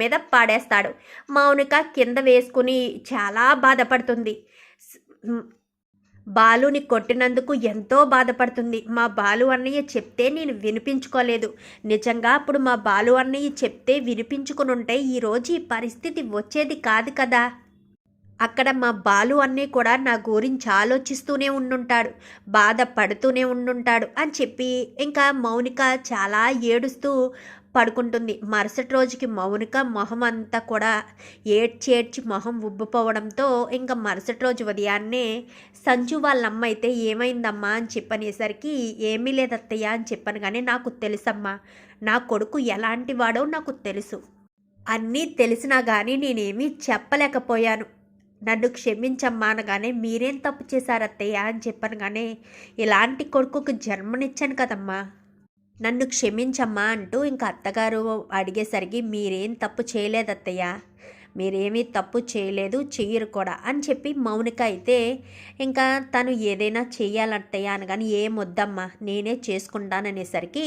మీద పాడేస్తాడు. మౌనిక కింద వేసుకుని చాలా బాధపడుతుంది. బాలుని కొట్టినందుకు ఎంతో బాధపడుతుంది. మా బాలు అన్నయ్య చెప్తే నేను వినిపించుకోలేదు. నిజంగా అప్పుడు మా బాలు అన్నయ్య చెప్తే వినిపించుకుని ఉంటే ఈరోజు ఈ పరిస్థితి వచ్చేది కాదు కదా. అక్కడ మా బాలు అన్నయ్య కూడా నా గురించి ఆలోచిస్తూనే ఉండుంటాడు. బాధపడుతూనే ఉండుంటాడు అని చెప్పి ఇంకా మౌనిక చాలా ఏడుస్తూ పడుకుంటుంది. మరుసటి రోజుకి మౌనిక మొహం అంతా కూడా ఏడ్చి ఏడ్చి మొహం ఉబ్బిపోవడంతో ఇంకా మరుసటి రోజు ఉదయాన్నే సంజు వాళ్ళ అమ్మ అయితే ఏమైందమ్మా అని చెప్పనేసరికి ఏమీ లేదత్తయ్య అని చెప్పాను కానీ నాకు తెలుసమ్మా. నా కొడుకు ఎలాంటి వాడో నాకు తెలుసు. అన్నీ తెలిసినా కానీ నేనేమీ చెప్పలేకపోయాను. నన్ను క్షమించమ్మా అనగానే మీరేం తప్పు చేశారత్తయ్య అని చెప్పాను కానీ ఇలాంటి కొడుకుకు జన్మనిచ్చాను కదమ్మా. నన్ను క్షమించమ్మా అంటూ ఇంకా అత్తగారు అడిగేసరికి మీరేం తప్పు చేయలేదు అత్తయ్య. మీరేమీ తప్పు చేయలేదు చెయ్యరు కూడా అని చెప్పి మౌనిక అయితే ఇంకా తను ఏదైనా చెయ్యాలత్తయ్య అనగాని ఏం వద్దమ్మా నేనే చేసుకుంటాననేసరికి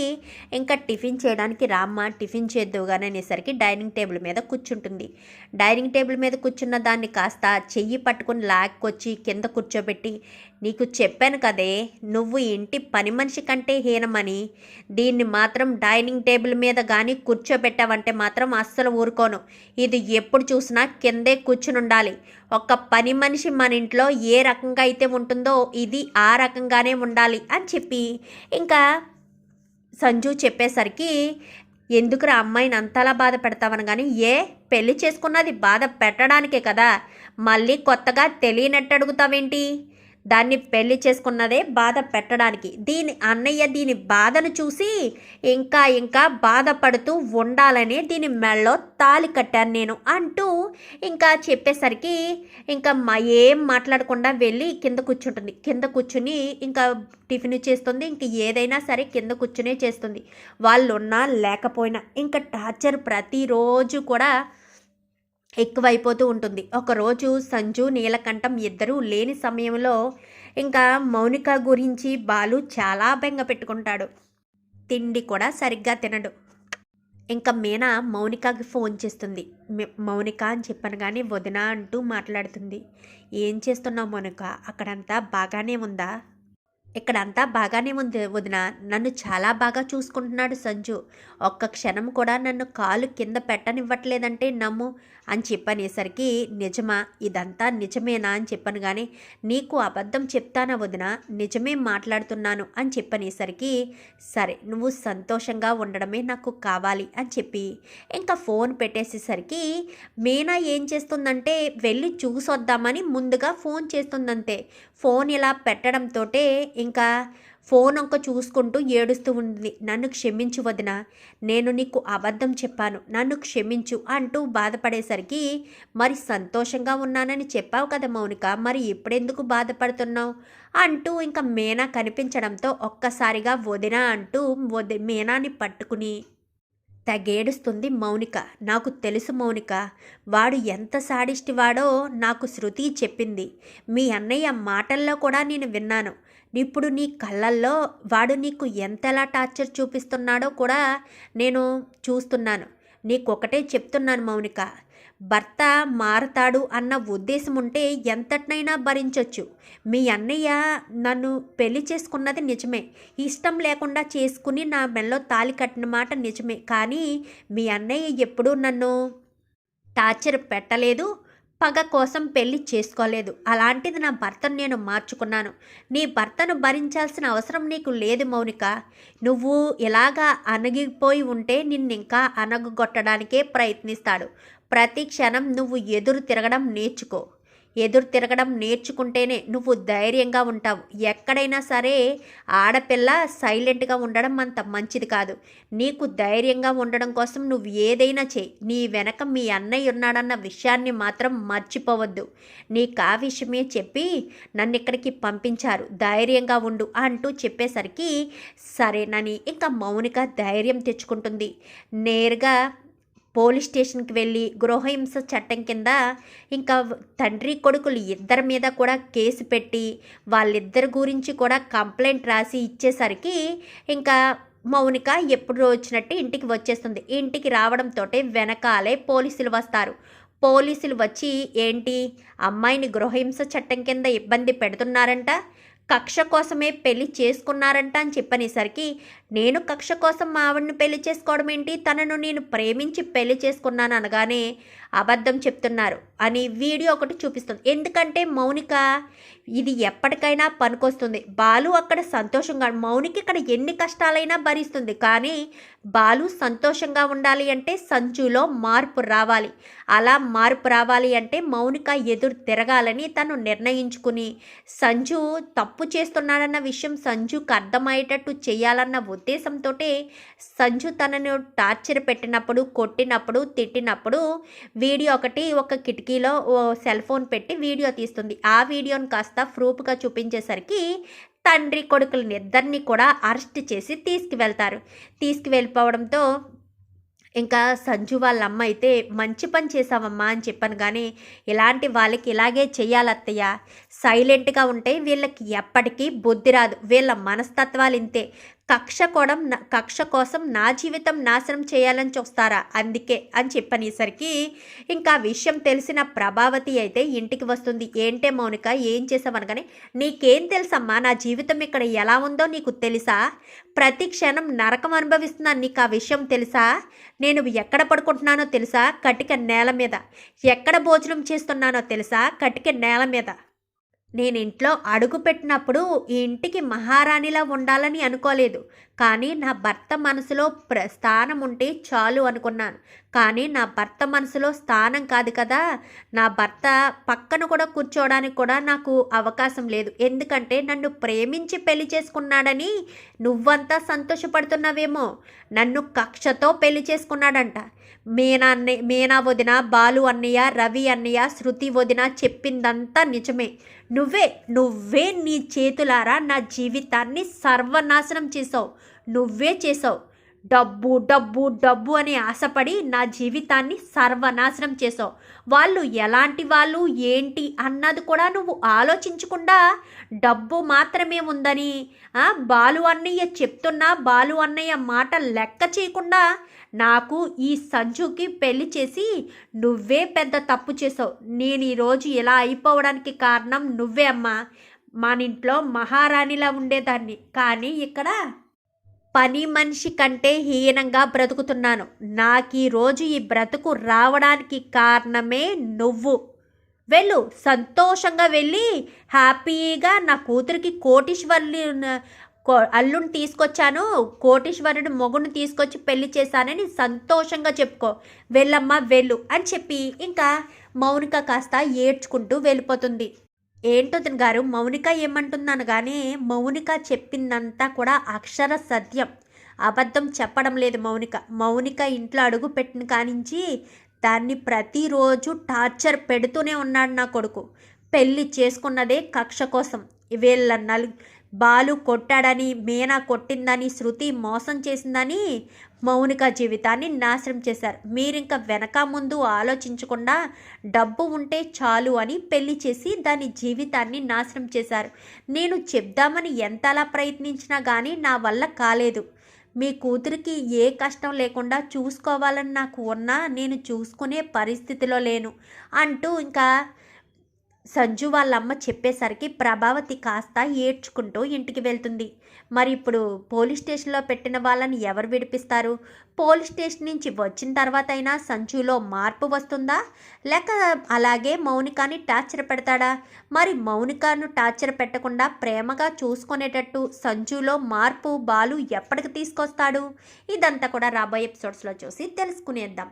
ఇంకా టిఫిన్ చేయడానికి రామ్మ టిఫిన్ చేద్దువుగానే అనేసరికి డైనింగ్ టేబుల్ మీద కూర్చుంటుంది. డైనింగ్ టేబుల్ మీద కూర్చున్న దాన్ని కాస్త చెయ్యి పట్టుకుని లాక్కొచ్చి కింద కూర్చోబెట్టి నీకు చెప్పాను కదే నువ్వు ఇంటి పని మనిషి కంటే హీనమని. దీన్ని మాత్రం డైనింగ్ టేబుల్ మీద కానీ కూర్చోబెట్టావంటే మాత్రం అస్సలు ఊరుకోను. ఇది ఎప్పుడు చూసినా కిందే కూర్చుని ఉండాలి ఒక పని మనిషి మన ఇంట్లో ఏ రకంగా అయితే ఉంటుందో ఇది ఆ రకంగానే ఉండాలి అని చెప్పి. ఇంకా సంజు చెప్పేసరికి ఎందుకురా అమ్మాయిని అంతలా బాధ పెడతావని కానీ ఏ పెళ్ళి చేసుకున్నది బాధ పెట్టడానికే కదా. మళ్ళీ కొత్తగా తెలియనట్టు అడుగుతావేంటి? దాన్ని పెళ్ళి చేసుకున్నదే బాధ పెట్టడానికి. దీని అన్నయ్య దీని బాధను చూసి ఇంకా ఇంకా బాధపడుతూ ఉండాలని దీని మెళ్ళలో తాలి కట్టాను నేను అంటూ ఇంకా చెప్పేసరికి ఇంకా మా ఏం మాట్లాడకుండా వెళ్ళి కింద కూర్చుంటుంది. కింద కూర్చుని ఇంకా టిఫిన్ చేస్తుంది. ఇంక ఏదైనా సరే కింద కూర్చునే చేస్తుంది. వాళ్ళు ఉన్నా లేకపోయినా ఇంకా టార్చర్ ప్రతిరోజు కూడా ఎక్కువైపోతూ ఉంటుంది. ఒకరోజు సంజు నీలకంఠం ఇద్దరూ లేని సమయంలో ఇంకా మౌనిక గురించి బాలు చాలా బెంగ పెట్టుకుంటాడు. తిండి కూడా సరిగ్గా తినడు. ఇంకా మీనా మౌనికకి ఫోన్ చేస్తుంది. మౌనిక అని చెప్పాను కానీ వదిన అంటూ మాట్లాడుతుంది. ఏం చేస్తున్నావు మౌనిక? అక్కడంతా బాగానే ఉందా? ఇక్కడంతా బాగానే ఉంది వదిన. నన్ను చాలా బాగా చూసుకుంటున్నాడు సంజు. ఒక్క క్షణం కూడా నన్ను కాలు కింద పెట్టనివ్వట్లేదంటే నమ్ము అని చెప్పనేసరికి నిజమా? ఇదంతా నిజమేనా? అని చెప్పాను కానీ నీకు అబద్ధం చెప్తానా వదిన? నిజమే మాట్లాడుతున్నాను అని చెప్పనేసరికి సరే నువ్వు సంతోషంగా ఉండడమే నాకు కావాలి అని చెప్పి ఇంకా ఫోన్ పెట్టేసేసరికి మీనా ఏం చేస్తుందంటే వెళ్ళి చూసొద్దామని ముందుగా ఫోన్ చేస్తుందంతే. ఫోన్ ఇలా పెట్టడంతో ఇంకా ఫోన్ ఒక్క చూసుకుంటూ ఏడుస్తూ ఉంది. నన్ను క్షమించు వదిన నేను నీకు అబద్ధం చెప్పాను. నన్ను క్షమించు అంటూ బాధపడేసరికి మరి సంతోషంగా ఉన్నానని చెప్పావు కదా మౌనిక మరి ఇప్పుడెందుకు బాధపడుతున్నావు? అంటూ ఇంకా మీనా కనిపించడంతో ఒక్కసారిగా వదిన అంటూ వది మీనాని పట్టుకుని తెగేడుస్తుంది మౌనిక. నాకు తెలుసు మౌనిక వాడు ఎంత సాడిష్టి వాడో నాకు శృతి చెప్పింది. మీ అన్నయ్య మాటల్లో కూడా నేను విన్నాను. ఇప్పుడు నీ కళ్ళల్లో వాడు నీకు ఎంతలా టార్చర్ చూపిస్తున్నాడో కూడా నేను చూస్తున్నాను. నీకొకటే చెప్తున్నాను మౌనిక. భర్త మారతాడు అన్న ఉద్దేశం ఉంటే ఎంతటినైనా భరించవచ్చు మీ అన్నయ్య నన్ను పెళ్ళి చేసుకున్నది నిజమే. ఇష్టం లేకుండా చేసుకుని నా మెల్లో తాలి కట్టిన మాట నిజమే. కానీ మీ అన్నయ్య ఎప్పుడూ నన్ను టార్చర్ పెట్టలేదు. పగ కోసం పెళ్ళి చేసుకోలేదు. అలాంటిది నా భర్తను నేను మార్చుకున్నాను. నీ భర్తను భరించాల్సిన అవసరం నీకు లేదు మౌనిక. నువ్వు ఇలాగా అనగిపోయి ఉంటే నిన్నింకా అనగొట్టడానికే ప్రయత్నిస్తాడు. ప్రతి క్షణం నువ్వు ఎదురు తిరగడం నేర్చుకో. ఎదురు తిరగడం నేర్చుకుంటేనే నువ్వు ధైర్యంగా ఉంటావు. ఎక్కడైనా సరే ఆడపిల్ల సైలెంట్గా ఉండడం అంత మంచిది కాదు. నీకు ధైర్యంగా ఉండడం కోసం నువ్వు ఏదైనా చేయి. నీ వెనక మీ అన్నయ్య ఉన్నాడన్న విషయాన్ని మాత్రం మర్చిపోవద్దు. నీకు ఆ విషయమే చెప్పి నన్ను ఇక్కడికి పంపించారు. ధైర్యంగా ఉండు అంటూ చెప్పేసరికి సరేనని ఇంకా మౌనిక ధైర్యం తెచ్చుకుంటుంది. నేరుగా పోలీస్ స్టేషన్కి వెళ్ళి గృహహింస చట్టం కింద ఇంకా తండ్రి కొడుకులు ఇద్దరి మీద కూడా కేసు పెట్టి వాళ్ళిద్దరి గురించి కూడా కంప్లైంట్ రాసి ఇచ్చేసరికి ఇంకా మౌనిక ఎప్పుడు వచ్చినట్టు ఇంటికి వచ్చేస్తుంది. ఇంటికి రావడంతో వెనకాలే పోలీసులు వస్తారు. పోలీసులు వచ్చి ఏంటి? అమ్మాయిని గృహహింస చట్టం కింద ఇబ్బంది పెడుతున్నారంట? కక్ష కోసమే పెళ్ళి చేసుకున్నారంట? అని చెప్పనేసరికి నేను కక్ష కోసం మా ఆవిడని పెళ్ళి చేసుకోవడం ఏంటి? తనను నేను ప్రేమించి పెళ్ళి చేసుకున్నాను అనగానే అబద్ధం చెప్తున్నారు అని వీడియో ఒకటి చూపిస్తుంది. ఎందుకంటే మౌనిక ఇది ఎప్పటికైనా పనికొస్తుంది. బాలు అక్కడ సంతోషంగా మౌనికి ఇక్కడ ఎన్ని కష్టాలైనా భరిస్తుంది. కానీ బాలు సంతోషంగా ఉండాలి అంటే సంచులో మార్పు రావాలి. అలా మార్పు రావాలి అంటే మౌనిక ఎదురు తిరగాలని తను నిర్ణయించుకుని సంజు తప్పు చేస్తున్నాడన్న విషయం సంజుకు అర్థమయ్యేటట్టు చేయాలన్న ఉద్దేశంతో సంజు తనను టార్చర్ పెట్టినప్పుడు కొట్టినప్పుడు తిట్టినప్పుడు వీడియో ఒకటి ఒక కిటికీలో ఓ సెల్ ఫోన్ పెట్టి వీడియో తీస్తుంది. ఆ వీడియోని కాస్త ప్రూఫ్గా చూపించేసరికి తండ్రి కొడుకులని ఇద్దరిని కూడా అరెస్ట్ చేసి తీసుకువెళ్తారు. తీసుకువెళ్ళిపోవడంతో ఇంకా సంజు వాళ్ళ అమ్మ అయితే మంచి పని చేసావమ్మా అని చెప్పాను. కానీ ఇలాంటి వాళ్ళకి ఇలాగే చెయ్యాలత్తయ్య సైలెంట్గా ఉంటే వీళ్ళకి ఎప్పటికీ బుద్ధి రాదు. వీళ్ళ మనస్తత్వాలు ఇంతే. కక్ష కూడా కక్ష కోసం నా జీవితం నాశనం చేయాలని చూస్తారా? అందుకే అని చెప్పనేసరికి ఇంకా విషయం తెలిసిన ప్రభావతి అయితే ఇంటికి వస్తుంది. ఏంటే మౌనిక ఏం చేసామనగానే నీకేం తెలుసమ్మా నా జీవితం ఇక్కడ ఎలా ఉందో నీకు తెలుసా? ప్రతి క్షణం నరకం అనుభవిస్తున్నాను నీకు ఆ విషయం తెలుసా? నేను ఎక్కడ పడుకుంటున్నానో తెలుసా? కటిక నేల మీద. ఎక్కడ భోజనం చేస్తున్నానో తెలుసా? కటిక నేల మీద. నేను ఇంట్లో అడుగు పెట్టినప్పుడు ఈ ఇంటికి మహారాణిలా ఉండాలని అనుకోలేదు. కానీ నా భర్త మనసులో ప్రస్థానం ఉంటే చాలు అనుకున్నాను. కానీ నా భర్త మనసులో స్థానం కాదు కదా. నా భర్త పక్కన కూడా కూర్చోవడానికి కూడా నాకు అవకాశం లేదు. ఎందుకంటే నన్ను ప్రేమించి పెళ్ళి చేసుకున్నాడని నువ్వంతా సంతోషపడుతున్నావేమో. నన్ను కక్షతో పెళ్ళి చేసుకున్నాడంట. మీనా అన్నయ్య మీనా వదిన బాలు అన్నయ్య రవి అన్నయ్య శృతి వదిన చెప్పిందంతా నిజమే. నువ్వే నువ్వే నీ చేతులారా నా జీవితాన్ని సర్వనాశనం చేసావు. నువ్వే చేసావు. డబ్బు డబ్బు డబ్బు అని ఆశపడి నా జీవితాన్ని సర్వనాశనం చేసావు వాళ్ళు ఎలాంటి వాళ్ళు ఏంటి అన్నది కూడా నువ్వు ఆలోచించకుండా డబ్బు మాత్రమే ఉందని బాలు అన్నయ్య చెప్తున్నా బాలు అన్నయ్య మాట లెక్క చేయకుండా నాకు ఈ సంజుకి పెళ్ళి చేసి నువ్వే పెద్ద తప్పు చేసావు నేను ఈరోజు ఇలా అయిపోవడానికి కారణం నువ్వే అమ్మా. మన ఇంట్లో మహారాణిలా ఉండేదాన్ని. కానీ ఇక్కడ పని మనిషి కంటే హీనంగా బ్రతుకుతున్నాను. నాకు ఈరోజు ఈ బ్రతుకు రావడానికి కారణమే నువ్వు. వెళ్ళు సంతోషంగా వెళ్ళి హ్యాపీగా నా కూతురికి కోటీశ్వరుని కో అల్లుని తీసుకొచ్చాను. కోటీశ్వరుడు మొగుని తీసుకొచ్చి పెళ్ళి చేశానని సంతోషంగా చెప్పుకో. వెళ్ళమ్మా వెళ్ళు అని చెప్పి ఇంకా మౌనిక కాస్త ఏడ్చుకుంటూ వెళ్ళిపోతుంది. ఏంటో గారు మౌనిక ఏమంటున్నాను కానీ మౌనిక చెప్పిందంతా కూడా అక్షర సత్యం. అబద్ధం చెప్పడం లేదు మౌనిక. మౌనిక ఇంట్లో అడుగు పెట్టిన కానించి దాన్ని ప్రతిరోజు టార్చర్ పెడుతూనే ఉన్నాడు నా కొడుకు. పెళ్ళి చేసుకున్నదే కక్ష కోసం. వీళ్ళ నలు బాలు కొట్టాడని మీనా కొట్టిందని శృతి మోసం చేసిందని మౌనిక జీవితాన్ని నాశనం చేశారు. మీరింక వెనక ముందు ఆలోచించకుండా డబ్బు ఉంటే చాలు అని పెళ్ళి చేసి దాని జీవితాన్ని నాశనం చేశారు. నేను చెప్దామని ఎంతలా ప్రయత్నించినా కానీ నా వల్ల కాలేదు. మీ కూతురికి ఏ కష్టం లేకుండా చూసుకోవాలని నాకు ఉన్నా నేను చూసుకునే పరిస్థితిలో లేను అంటూ ఇంకా సంజు వాళ్ళమ్మ చెప్పేసరికి ప్రభావతి కాస్త ఏడ్చుకుంటూ ఇంటికి వెళ్తుంది. మరి ఇప్పుడు పోలీస్ స్టేషన్లో పెట్టిన వాళ్ళని ఎవరు విడిపిస్తారు? పోలీస్ స్టేషన్ నుంచి వచ్చిన తర్వాత అయినా సంజులో మార్పు వస్తుందా? లేక అలాగే మౌనికాని టార్చర్ పెడతాడా? మరి మౌనికాను టార్చర్ పెట్టకుండా ప్రేమగా చూసుకునేటట్టు సంజులో మార్పు బాలు ఎప్పటికి తీసుకొస్తాడు? ఇదంతా కూడా రాబోయే ఎపిసోడ్స్లో చూసి తెలుసుకునేద్దాం.